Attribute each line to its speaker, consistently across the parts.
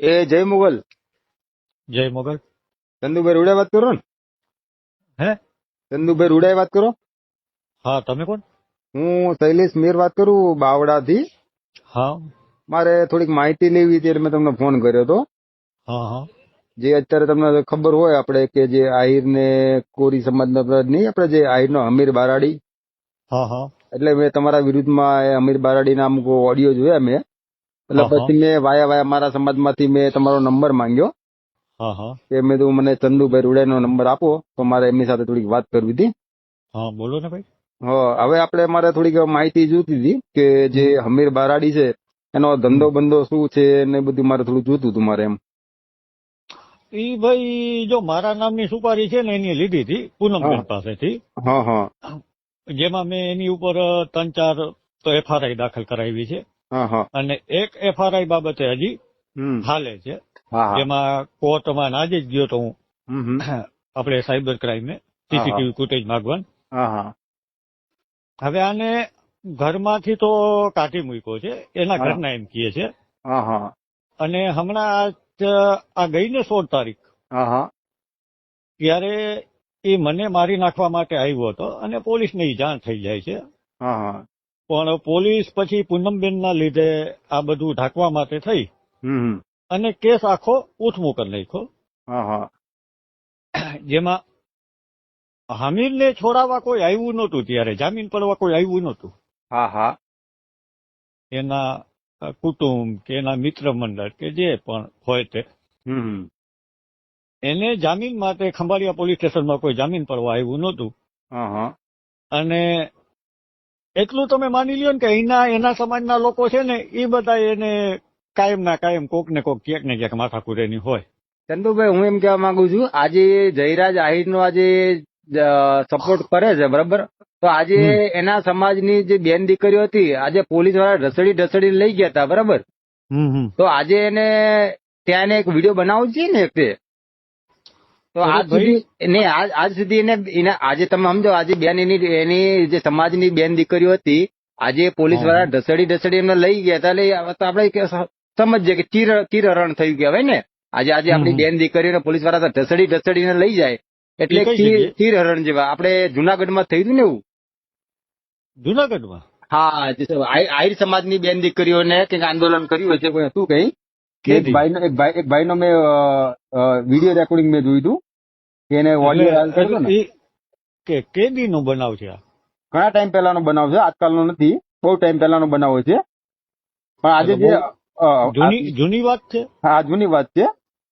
Speaker 1: એ જય મુગલ.
Speaker 2: જય મુગલ.
Speaker 1: ચંદુભાઈ રૂડા વાત કરો ને.
Speaker 2: હે?
Speaker 1: ચંદુભાઈ રૂડા વાત કરો.
Speaker 2: હા તમે કોણ?
Speaker 1: હું શૈલેષ મીર વાત કરું બાવડાથી.
Speaker 2: હા.
Speaker 1: મારે થોડીક માહિતી લેવી હતી એટલે મેં તમને ફોન કર્યો હતો.
Speaker 2: હા હા.
Speaker 1: જે અત્યારે તમને ખબર હોય આપણે કે જે આહિર ને કોરી સમાજના નહીં આપણે જે આહિરનો અમીર બારાડી.
Speaker 2: હા હા.
Speaker 1: એટલે મેં તમારા વિરુદ્ધમાં અમીર બારાડીના અમુક ઓડિયો જોયા મેં. એટલે. પછી મેં વાયા વાયા મારા સમાજમાંથી મેં તમારો નંબર માંગ્યો. કે મેં તું મને ચંદુભાઈ રૂડાનો નંબર આપો. તો મારે એમની સાથે થોડીક વાત કરવી હતી.
Speaker 2: હા બોલો ને ભાઈ.
Speaker 1: હા હવે આપણે મારે થોડીક માહિતી જોતી હતી કે જે હમીર બારાડી છે એનો ધંધો બંધો શું છે ને બધું મારે થોડું જોતું હતું મારે એમ.
Speaker 2: ઈ ભાઈ જો મારા નામની સુપારી છે ને એની લીધી હતી પૂનમબેન પાસેથી.
Speaker 1: હા હા.
Speaker 2: જેમાં મેં એની ઉપર ત્રણ ચાર તો એફઆરઆઈ દાખલ કરાવી છે. અને એક એફઆરઆઈ બાબતે હજી હાલે છે. જેમાં કોર્ટમાં આજે જ ગયો તો હું. આપણે સાયબર ક્રાઇમે સીસીટીવી ફૂટેજ માંગવાન. હવે આને ઘરમાંથી તો કાઢી મૂક્યો છે. એના. ઘરના એમ કહે છે. અને હમણાં આ ગઈ ને સોળ તારીખ ત્યારે એ મને મારી નાખવા માટે આવ્યો હતો અને પોલીસને જાણ થઈ જાય છે. પણ પોલીસ પછી પૂનમબેનના લીધે આ બધું ઢાંકવા માટે થઈ.
Speaker 1: હમ.
Speaker 2: અને કેસ આખો ઉથમો કરી નાખ્યો.
Speaker 1: હા હા.
Speaker 2: જેમાં હામીરને છોડાવવા કોઈ આવ્યું નહોતું ત્યારે જામીન પડવા કોઈ આવ્યું નહોતું.
Speaker 1: હા હા.
Speaker 2: એના કુટુંબ કે એના મિત્ર મંડળ કે જે પણ હોય તે. એને જામીન માટે ખંભાળિયા પોલીસ સ્ટેશનમાં કોઈ જામીન પડવા આવ્યું નહોતું. અને એટલું તમે માની લ્યો ને કે અહીંના એના સમાજના લોકો છે ને એ બધા એને કાયમ ના કાયમ કોક ને કોક ક્યાંક ને ક્યાંક માથાકૂટ એની હોય.
Speaker 1: ચંદુભાઈ હું એમ કહેવા માંગુ છું આજે જયરાજ આહિર નો આજે સપોર્ટ કરે છે બરાબર? તો આજે એના સમાજની જે બેન દીકરીઓ હતી આજે પોલીસવાળા ઢસડી ઢસડી લઈ ગયા હતા બરાબર? તો આજે એને ત્યાં એક વીડિયો બનાવો છે ને તે? તો આજ સુધી ને આજ આજ સુધી એને એને આજે તમે સમજો આજે બેન એની એની જે સમાજની બેન દીકરીઓ હતી આજે પોલીસવાળા ઢસડી ઢસડી એમને લઈ ગયા એટલે તો આપણે સમજીએ કે તીર તીરહરણ થયું કહેવાય ને? આજે આજે આપણી બેન દીકરીઓને પોલીસવાળા ઢસડી ઢસડીને લઈ જાય. એટલે? તીરહરણ જેવા. આપણે જુનાગઢમાં થયું હતું ને એવું?
Speaker 2: જુનાગઢમાં?
Speaker 1: હા આહિર આહિર સમાજની બેન દીકરીઓને કંઈક આંદોલન કર્યું હશે કોઈ હતું કઈ? એક
Speaker 2: ભાઈ
Speaker 1: ભાઈનો એક ભાઈ એક ભાઈનો મેં વીડિયો રેકોર્ડિંગ મેં જોયું હતું કે એને ઓડિયો વાયરલ કર્યો ને.
Speaker 2: કે કેદી નો બનાવ છે
Speaker 1: ઘણા ટાઈમ પહેલાનો બનાવ છે આજકાલનો નથી બહુ ટાઈમ પહેલાનો બનાવ છે. પણ આજે જે
Speaker 2: જૂની જૂની વાત છે?
Speaker 1: હા જૂની વાત છે.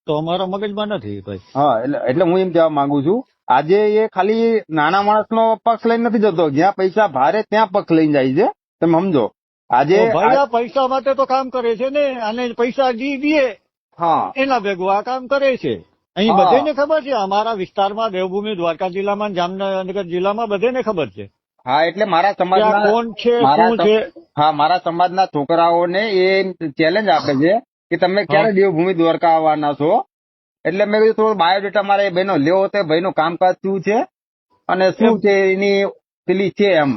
Speaker 2: તો અમારા મગજમાં નથી ભાઈ.
Speaker 1: હા એટલે એટલે હું એમ કહેવા માંગુ છું આજે એ ખાલી નાના માણસનો પક્ષ લઈને નથી જતો જ્યાં પૈસા ભારે ત્યાં પક્ષ લઈને જાય છે. તમે સમજો. આજે
Speaker 2: ભાઈ આ પૈસા માટે તો કામ કરે છે ને અને પૈસા જી દે
Speaker 1: હા.
Speaker 2: એના ભેગું આ કામ કરે છે. અહીં બધેને ખબર છે અમારા વિસ્તારમાં દેવભૂમિ દ્વારકા જિલ્લામાં જામનગર જિલ્લામાં બધેને ખબર છે.
Speaker 1: હા એટલે મારા સમાજના
Speaker 2: કોણ છે શું છે?
Speaker 1: હા મારા સમાજના છોકરાઓને એ ચેલેન્જ આપે છે કે તમે ક્યારે દેવભૂમિ દ્વારકા આવવાના છો? એટલે મેં કીધું થોડો બાયોડેટા મારા એ ભાઈનો લેવો તો ભાઈનું કામકાજ શું છે? અને શું છે એની પેલી છે એમ?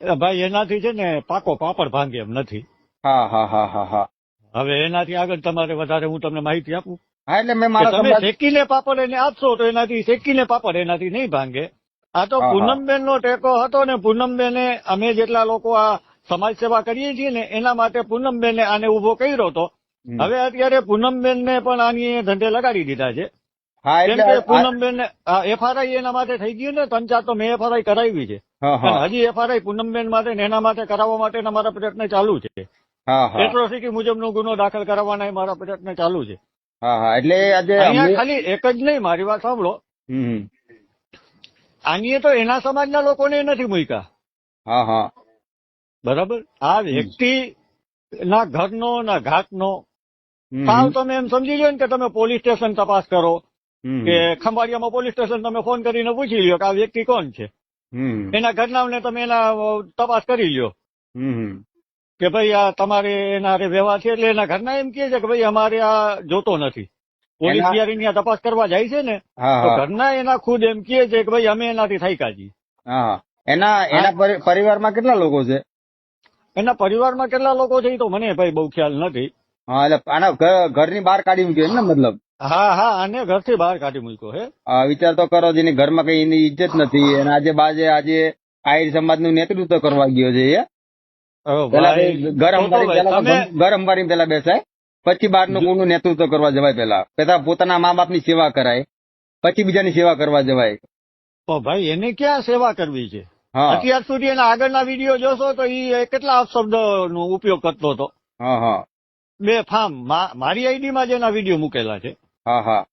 Speaker 2: ભાઈ એનાથી છે ને પાકો પાપડ ભાંગે એમ નથી.
Speaker 1: હા હા હા હા હા.
Speaker 2: હવે એનાથી આગળ તમારે વધારે હું તમને માહિતી આપું?
Speaker 1: હા એટલે મેં મારા
Speaker 2: તમે શેકીને પાપડ એને આપશો તો એનાથી શેકીને પાપડ એનાથી નહીં ભાંગે. આ તો. પૂનમબેન નો ટેકો હતો ને પૂનમબેને અમે જેટલા લોકો આ સમાજ સેવા કરીએ છીએ ને એના માટે પૂનમબેને આને ઊભો કર્યો હતો. હવે અત્યારે પૂનમબેન ને પણ આની ધંધે લગાડી દીધા છે. કેમ કે પૂનમબેન એફઆરઆઈ એના માટે થઈ ગયું ને ત્રણ ચાર તો મેં એફઆરઆઈ કરાવી છે. હજી એફઆરઆઈ પૂનમબેન માટે એના માટે કરાવવા માટેના મારા પ્રયત્ન ચાલુ છે. એટ્રોસિટી મુજબનો ગુનો દાખલ કરાવવાના મારા પ્રયત્ન ચાલુ છે.
Speaker 1: એટલે આજે
Speaker 2: અહીંયા ખાલી એક જ નહીં મારી વાત સાંભળો. આની તો એના સમાજના લોકોને નથી મૂક્યા. બરાબર? આ વ્યક્તિ ના ઘરનો ના ઘાટનો. સાવ તમે એમ સમજી લો ને કે તમે પોલીસ સ્ટેશન તપાસ કરો કે ખંભાળિયામાં પોલીસ સ્ટેશન તમે ફોન કરીને પૂછી લ્યો કે આ વ્યક્તિ કોણ છે. એના ઘટનાઓને તમે એના તપાસ કરી લ્યો. કે ભાઈ આ તમારે એના હારે વ્યવહાર છે એટલે એના ઘરના એમ કે છે કે ભાઈ અમારે આ જોતો નથી. પોલીસ
Speaker 1: એના-
Speaker 2: જયારે અહીંયા તપાસ કરવા જાય છે ને તો ઘરના એના ખુદ એમ કે છે કે ભાઈ અમે એનાથી થઈ
Speaker 1: કાજી એના એના પરી- પરિવારમાં કેટલા લોકો છે?
Speaker 2: એના પરિવારમાં કેટલા લોકો છે એ તો મને ભાઈ બહુ ખ્યાલ નથી.
Speaker 1: હા એટલે આના ઘર- ઘરની બહાર કાઢી મૂક્યો એમ ને મતલબ?
Speaker 2: હા હા આને ઘરથી બહાર કાઢી મૂક્યો હે.
Speaker 1: આ વિચાર તો કરો જેની ઘરમાં કઈ એની ઇજ્જત નથી અને આજે બાજે આજે આહિર સમાજનું નેતૃત્વ કરવા ગયો છે એ ઘર અંબારી પેલા બેસાય પછી બારનું કોઈનું નેતૃત્વ કરવા જવાય પેલા. પેલા પોતાના મા બાપની સેવા કરાય પછી બીજાની સેવા કરવા જવાય.
Speaker 2: ભાઈ એને ક્યાં સેવા કરવી છે?
Speaker 1: હા.
Speaker 2: અત્યાર સુધી એના આગળના વીડિયો જોશો તો એ કેટલા અપશબ્દ નો ઉપયોગ કરતો હતો.
Speaker 1: હા હા.
Speaker 2: બે ફાર્મ મારી આઈડીમાં જ એના વીડિયો મૂકેલા છે.
Speaker 1: હા હા.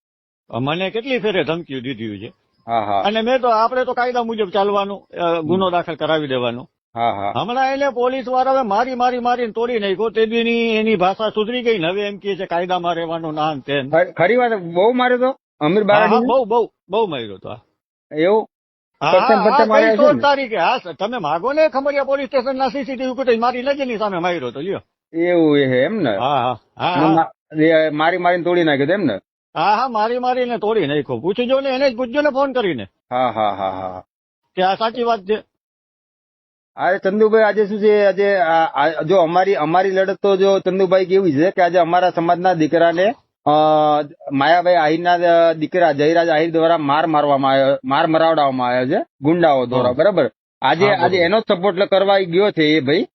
Speaker 2: મને કેટલી ફેરે ધમકીઓ દીધી છે. અને મેં તો આપણે તો કાયદા મુજબ ચાલવાનું ગુનો દાખલ કરાવી દેવાનો. હમણાં એને પોલીસ વાળાએ મારી મારી મારીને તોડી નાખ્યો. તે દીની એની ભાષા સુધરી ગઈ ને હવે એમ કે છે કાયદામાં રહેવાનું નામ તેમ.
Speaker 1: ખરી- વાત બહુ માર્યો તો? અમીર બારાડી
Speaker 2: બહુ બહુ બહુ માર્યો તો.
Speaker 1: એવું?
Speaker 2: તારીખે હા સર, તમે માગો ને ખમરિયા પોલીસ સ્ટેશન ના સીસીટીવી ફૂટેજ મારી નજરની સામે માર્યો તો લ્યો.
Speaker 1: એવું છે એમ ને?
Speaker 2: હા હા.
Speaker 1: મારી મારીને તોડી નાખ્યું એમ ને?
Speaker 2: હા હા મારી મારીને તોડી નાખ્યો. પૂછજો ને એને જ પૂછજો ને ફોન કરીને.
Speaker 1: હા હા હા હા
Speaker 2: કે આ સાચી વાત છે?
Speaker 1: અરે ચંદુભાઈ આજે શું છે? આજે જો અમારી અમારી લડત તો જો ચંદુભાઈ કેવી છે કે આજે અમારા સમાજના દીકરાને માયાભાઈ આહિરના દીકરા જયરાજ આહિર દ્વારા માર મારવામાં આવ્યો માર મરાવડાવવામાં આવ્યો છે ગુંડાઓ દ્વારા બરાબર? આજે આજે એનો જ સપોર્ટ કરવા ગયો છે એ ભાઈ.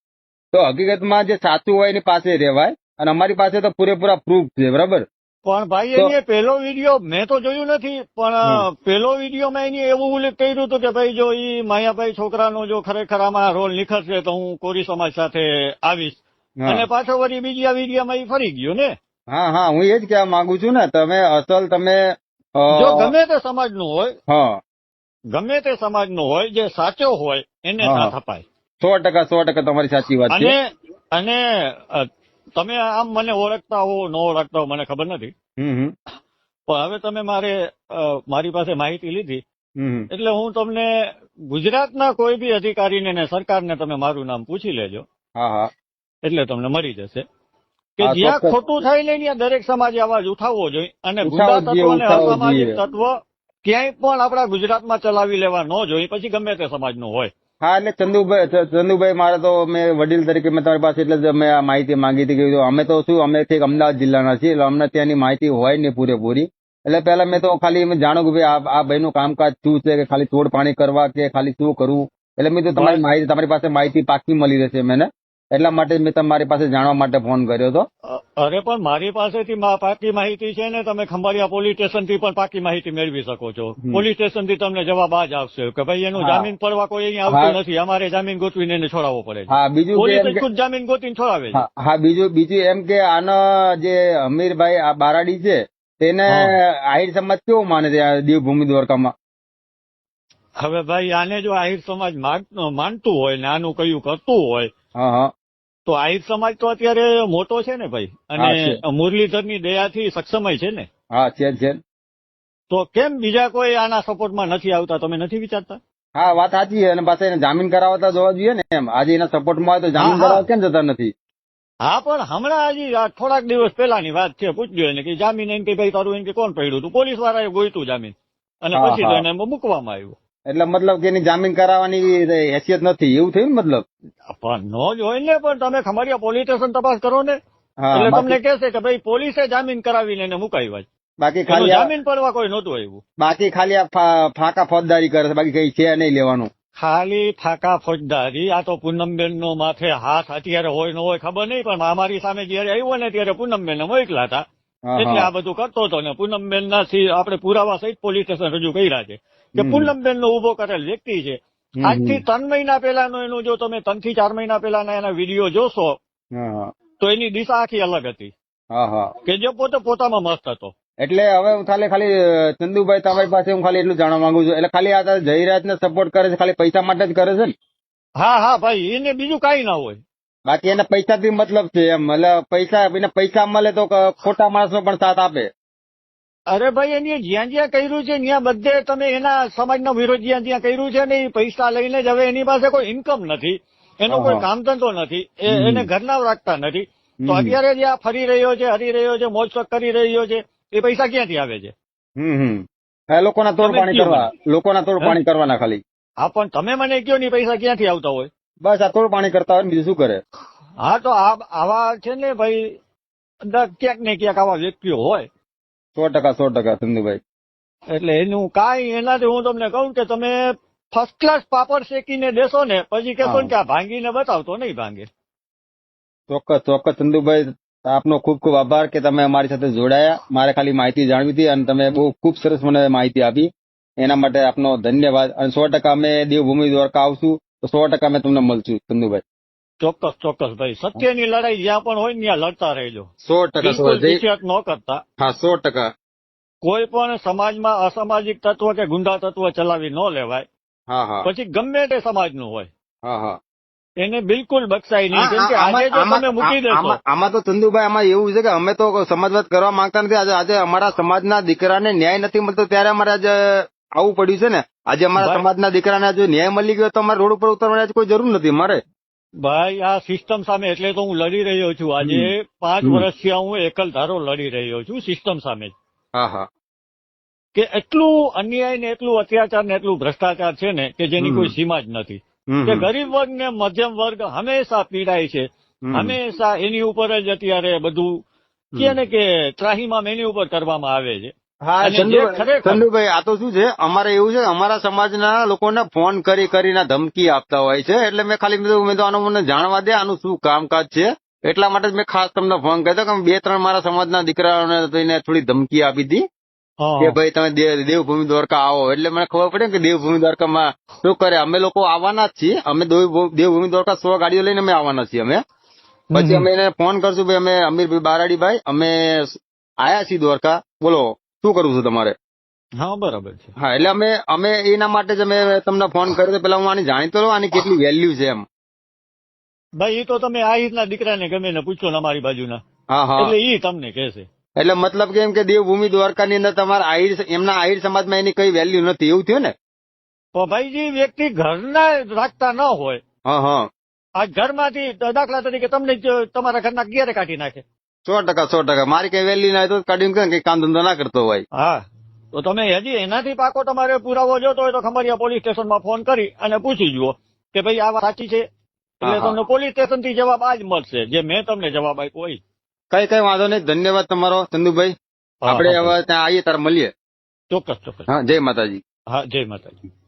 Speaker 1: તો હકીકતમાં જે સાચું હોય એની પાસે રહેવાય અને અમારી પાસે તો પૂરેપૂરા પ્રૂફ છે બરાબર?
Speaker 2: પણ ભાઈ એની પેલો વીડિયો મેં તો જોયું નથી પણ
Speaker 1: પેલો
Speaker 2: પેલો વિડીયોમાં એની એવું ઉલ્લેખ કર્યું હતું કે ભાઈ જો ઈ માયાભાઈ છોકરાનો જો ખરેખર આમાં રોલ નિખરશે તો હું કોરી સમાજ સાથે આવીશ. અને પાછો વળી બીજી આ વિડીયોમાં ઈ ફરી ગયો ને?
Speaker 1: હા હા હું એ જ કહેવા માંગુ છું ને તમે અસલ તમે
Speaker 2: જો ગમે તે સમાજનું હોય
Speaker 1: હા.
Speaker 2: ગમે તે સમાજનું હોય જે સાચો હોય એને. સાથ અપાય
Speaker 1: સો ટકા સો ટકા તમારી સાચી વાત છે.
Speaker 2: અને તમે આમ મને ઓળખતા હો ન ઓળખતા હો મને ખબર નથી. પણ હવે તમે મારે મારી પાસે માહિતી લીધી. એટલે હું તમને ગુજરાતના કોઈ બી અધિકારીને ને સરકારને તમે મારું નામ પૂછી લેજો.
Speaker 1: હા હા.
Speaker 2: એટલે તમને મળી જશે. કે જ્યાં ખોટું થાય ને ત્યાં દરેક સમાજે અવાજ ઉઠાવવો જોઈએ. અને ગુંડા તત્વો અને અસામાજિક તત્વ ક્યાંય પણ આપણા ગુજરાતમાં ચલાવી લેવા ન જોઈએ પછી ગમે તે સમાજનું હોય.
Speaker 1: હા એટલે ચંદુભાઈ ચંદુભાઈ મારે તો મેં વડીલ તરીકે મેં તમારી પાસે એટલે જ મેં આ માહિતી માંગી હતી કે અમે તો શું અમે છેક અમદાવાદ જિલ્લાના છીએ એટલે અમને ત્યાંની માહિતી હોય નહીં પૂરેપૂરી. એટલે પહેલા મેં તો ખાલી એમ જાણું કે ભાઈ આ આ ભાઈનું કામકાજ શું છે કે ખાલી તોડ પાણી કરવા કે ખાલી શું કરવું? એટલે મેં તો તમારી માહિતી તમારી પાસે માહિતી પાકી મળી રહેશે મને. એટલા માટે મેં તમારી પાસે જાણવા માટે ફોન કર્યો હતો.
Speaker 2: અરે પણ મારી પાસેથી પાકી માહિતી છે ને તમે ખંભાળિયા પોલીસ સ્ટેશનથી પણ પાકી માહિતી મેળવી શકો છો. પોલીસ સ્ટેશનથી તમને જવાબ આ જ આવશે કે ભાઈ એનું જામીન પડવા કોઈ અહીં આવતું નથી. અમારે જામીન ગોતવીને એને છોડાવવો પડે
Speaker 1: હા બીજું
Speaker 2: પોલીસ ખુદ જામીન ગોતીને છોડાવે
Speaker 1: હા હા બીજું બીજું એમ કે આના જે અમીરભાઈ આ બારાડી છે તેને. આહિર સમાજ કેવું માને છે આ દેવભૂમિ દ્વારકામાં?
Speaker 2: હવે ભાઈ આને જો આહિર સમાજ માનતું હોય ને આનું કયું કરતું હોય
Speaker 1: હા હા.
Speaker 2: તો આહિર સમાજ તો અત્યારે મોટો છે ને ભાઈ અને. મુરલીધરની દયાથી સક્ષમય છે ને.
Speaker 1: હા છે છે
Speaker 2: તો કેમ બીજા કોઈ આના સપોર્ટમાં નથી આવતા? તમે નથી વિચારતા?
Speaker 1: હા વાત સાચી અને પાછા એને જામીન કરાવતા જોવા જોઈએ ને એમ. આજે એના સપોર્ટમાં હોય તો જામીન. કરાવવા કેમ જતા નથી?
Speaker 2: હા પણ હમણાં હજી થોડાક દિવસ પહેલાની વાત છે પૂછજો એને કે જામીન એમ કે ભાઈ તારું એમ કે કોણ પડ્યું હતું? પોલીસ વાળાએ ગોઈતું જામીન. અને પછી તો. એને મૂકવામાં આવ્યું.
Speaker 1: એટલે મતલબ કે એની જામીન કરાવવાની હેસિયત નથી એવું થયું ને મતલબ?
Speaker 2: પણ નો જ હોય ને પણ તમે ખમરિયા પોલીસ સ્ટેશન તપાસ કરો ને. એટલે તમને કહેશે કે ભાઈ પોલીસે જામીન કરાવીને એને મુકાવ્યા
Speaker 1: બાકી ખાલી
Speaker 2: જામીન પડવા કોઈ નહોતું આવ્યું.
Speaker 1: બાકી ખાલી આ ફાંકા ફોજદારી કરે છે બાકી કઈ છે નહીં લેવાનું.
Speaker 2: ખાલી ફાકા ફોજદારી આ તો પૂનમબેન નો માથે હાથ અત્યારે હોય ન હોય ખબર નહીં પણ અમારી સામે જયારે આવ્યો ને ત્યારે પૂનમબેન મોકલા હતા. એટલે આ બધું કરતો હતો ને પૂનમબેન ના આપણે પુરાવા સહિત પોલીસ સ્ટેશન રજૂ કર્યા છે. કે. પૂનમબેન નો ઊભો કરેલ વ્યક્તિ છે. આજથી ત્રણ મહિના પહેલાનો એનું જો તમે ત્રણથી ચાર મહિના પહેલાના એના વીડિયો જોશો તો એની દિશા આખી અલગ હતી. કે જે પોતે પોતામાં મસ્ત હતો.
Speaker 1: એટલે હવે હું ખાલી ખાલી ચંદુભાઈ તમારી પાસે હું ખાલી એટલું જાણવા માંગુ છું. એટલે ખાલી આ જયરાજ ને સપોર્ટ કરે છે ખાલી પૈસા માટે જ કરે છે ને?
Speaker 2: હા હા ભાઈ એને બીજું કઈ ના હોય.
Speaker 1: બાકી એને પૈસાથી મતલબ છે એમ. એટલે પૈસા એને પૈસા મળે તો ખોટા ખોટા માણસનો પણ સાથ આપે.
Speaker 2: અરે ભાઈ એને જ્યાં જ્યાં કર્યું છે ત્યાં બધે તમે એના સમાજનો વિરોધ જ્યાં જ્યાં કર્યું છે ને એ પૈસા લઈને જ હવે એની પાસે કોઈ ઇન્કમ નથી. એનો કોઈ કામ ધંધો નથી. એને ઘરના રાખતા નથી. તો અત્યારે જે આ ફરી રહ્યો છે હરી રહ્યો છે મોજ કરી રહ્યો છે એ પૈસા ક્યાંથી આવે છે?
Speaker 1: હમ લોકોના તોડ પાણી કરવા લોકોના તોડ પાણી કરવાના ખાલી.
Speaker 2: હા પણ તમે મને કયો ની પૈસા ક્યાંથી આવતા હોય?
Speaker 1: બસ આ તોડ પાણી કરતા હોય બીજું શું કરે?
Speaker 2: હા તો આ આવા છે ને ભાઈ ક્યાંક ને ક્યાંક આવા વ્યક્તિઓ હોય.
Speaker 1: સો ટકા સો ટકા સંધુભાઈ.
Speaker 2: એટલે એનું કાંઈ એનાથી હું તમને કહું કે તમે ફર્સ્ટ ક્લાસ પાપડ શેકીને દેશો ને પછી કહેશો ને કે આ ભાંગીને બતાવતો નહીં ભાંગે.
Speaker 1: ચોક્કસ ચોક્કસ ચંદુભાઈ આપનો ખૂબ ખૂબ આભાર કે તમે અમારી સાથે જોડાયા. મારે ખાલી માહિતી જાણવી હતી અને તમે બહુ ખૂબ સરસ મને માહિતી આપી. એના માટે આપનો ધન્યવાદ. અને સો ટકા અમે દેવભૂમિ દ્વારકા આવશું. તો સો ટકા અમે તમને મળશું ચંદુભાઈ
Speaker 2: ચોક્કસ ચોક્કસ ભાઈ. સત્યની લડાઈ જ્યાં પણ હોય ને ત્યાં લડતા રહેજો.
Speaker 1: સો ટકા
Speaker 2: ન કરતા.
Speaker 1: હા સો ટકા.
Speaker 2: કોઈ પણ સમાજમાં અસામાજિક તત્વ કે ગુંડા તત્વ ચલાવી ન લેવાય. પછી ગમે તે સમાજનું હોય.
Speaker 1: હા હા.
Speaker 2: એને બિલકુલ બક્ષાય નહીં. કેમ કે આજે જો તમે મૂકી દેશો.
Speaker 1: આમાં તો ચંદુભાઈ આમાં એવું છે કે અમે તો સમાજવાદ કરવા માંગતા નથી. આજે આજે અમારા સમાજના દીકરાને ન્યાય નથી મળતો. ત્યારે અમારે આજે આવું પડ્યું છે ને. આજે અમારા સમાજના દીકરાને આજે ન્યાય મળી ગયો તો અમારે રોડ ઉપર ઉતરવાની કોઈ જરૂર નથી. મારે
Speaker 2: ભાઈ આ સિસ્ટમ સામે એટલે તો હું લડી રહ્યો છું. આજે પાંચ
Speaker 1: વર્ષ
Speaker 2: વર્ષથી હું એકલ ધારો લડી રહ્યો છું સિસ્ટમ સામે. કે એટલું અન્યાય ને એટલું અત્યાચાર ને એટલું ભ્રષ્ટાચાર છે ને કે જેની કોઈ સીમા જ નથી. કે ગરીબ વર્ગ ને મધ્યમ વર્ગ હંમેશા પીડાય છે. હંમેશા એની ઉપર જ અત્યારે બધું કે ને કે ત્રાહીમામ એની ઉપર કરવામાં આવે છે.
Speaker 1: હા ચંદુભાઈ આ તો શું છે? અમારે એવું છે અમારા સમાજના લોકોને ફોન કરી કરીને ધમકી આપતા હોય છે. એટલે મેં ખાલી મેં તો આનું મને જાણવા દે આનું શું કામકાજ છે? એટલા માટે જ મેં ખાસ તમને ફોન કર્યો કે બે ત્રણ મારા સમાજના દીકરાઓને થઈને થોડી ધમકી આપી હતી. કે ભાઈ તમે દેવભૂમિ દ્વારકા આવો. એટલે મને ખબર પડે કે દેવભૂમિ દ્વારકામાં શું કરે? અમે લોકો આવવાના જ છીએ. અમે દેવ- દેવભૂમિ દ્વારકા સો ગાડીઓ લઈને અમે આવવાના છીએ અમે. પછી અમે એને ફોન કરશું ભાઈ અમે અમીરભાઈ બારાડીભાઈ અમે આયા છીએ દ્વારકા. બોલો. શું કરવું છે તમારે?
Speaker 2: હા બરાબર છે.
Speaker 1: હા એટલે અમે અમે એના માટે જ અમે તમને ફોન કર્યો તો પેલા હું આની જાણીતો રહું આની કેટલી વેલ્યુ છે એમ.
Speaker 2: ભાઈ એ તો તમે આ રીતના દીકરાને ગમે ને પૂછો ને અમારી બાજુના.
Speaker 1: હા હા.
Speaker 2: એટલે એ તમને કહેશે
Speaker 1: એટલે મતલબ કે એમ કે દેવભૂમિ દ્વારકાની અંદર તમારા આહિર એમના આહિર સમાજમાં એની કઈ વેલ્યુ નથી એવું થયું ને?
Speaker 2: તો ભાઈ જે વ્યક્તિ ઘરના રાખતા ન હોય.
Speaker 1: હા હા.
Speaker 2: આ ઘરમાંથી દાખલા તરીકે તમને તમારા ઘરના ક્યારે કાઢી નાખે?
Speaker 1: સો ટકા સો ટકા. મારી કઈ વેલ્યુ ના હોય તો કાઢીને કઈ કામ ધંધો ના કરતો હોય.
Speaker 2: હા. તો તમે હજી એનાથી પાકો તમારે પુરાવો જોતો હોય તો ખમરિયા પોલીસ સ્ટેશનમાં ફોન કરી અને પૂછી જુઓ કે ભાઈ આ વાત સાચી છે. એટલે. તમને પોલીસ સ્ટેશનથી જવાબ આ જ મળશે જે મેં તમને જવાબ આપ્યો હોય.
Speaker 1: કઈ કઈ વાંધો નહીં. ધન્યવાદ તમારો ચંદુભાઈ. આપણે હવે ત્યાં આવીએ ત્યારે મળીએ.
Speaker 2: ચોક્કસ ચોક્કસ.
Speaker 1: હા જય માતાજી.
Speaker 2: હા જય માતાજી.